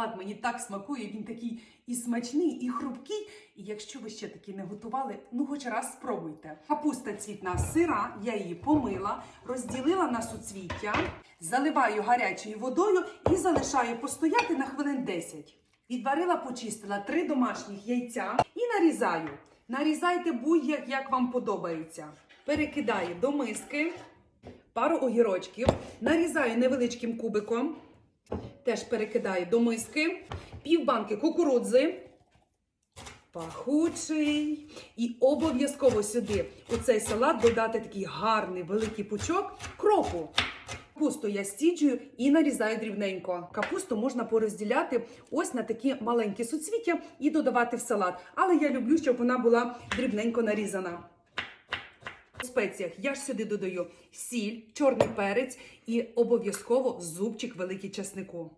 салат мені так смакує, він такий і смачний, і хрупкий. І якщо ви ще таки не готували, ну хоч раз спробуйте. Капуста цвітна сира, я її помила, розділила на суцвіття, заливаю гарячою водою і залишаю постояти на хвилин 10. Відварила, почистила три домашніх яйця і нарізаю. Нарізайте будь-як як вам подобається. Перекидаю до миски пару огірочків, нарізаю невеличким кубиком, теж перекидаю до миски, пів кукурудзи, пахучий. І обов'язково сюди у цей салат додати такий гарний великий пучок кропу. Капусту я стіджую і нарізаю дрібненько. Капусту можна порозділяти ось на такі маленькі суцвіття і додавати в салат. Але я люблю, щоб вона була дрібненько нарізана. У спеціях я ж сюди додаю сіль, чорний перець і обов'язково зубчик великий часнику.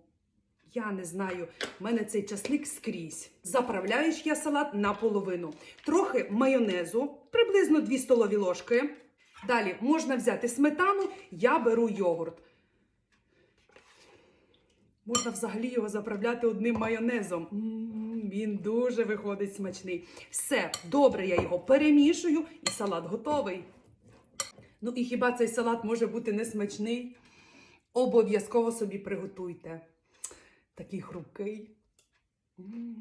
Я не знаю, в мене цей часник скрізь. Заправляю ж я салат наполовину. Трохи майонезу, приблизно 2 столові ложки. Далі можна взяти сметану, я беру йогурт. Можна взагалі його заправляти одним майонезом. М, Він дуже виходить смачний. Все, добре, я його перемішую і салат готовий. Ну і хіба цей салат може бути несмачний? Обов'язково собі приготуйте. Такий хрупкий. М.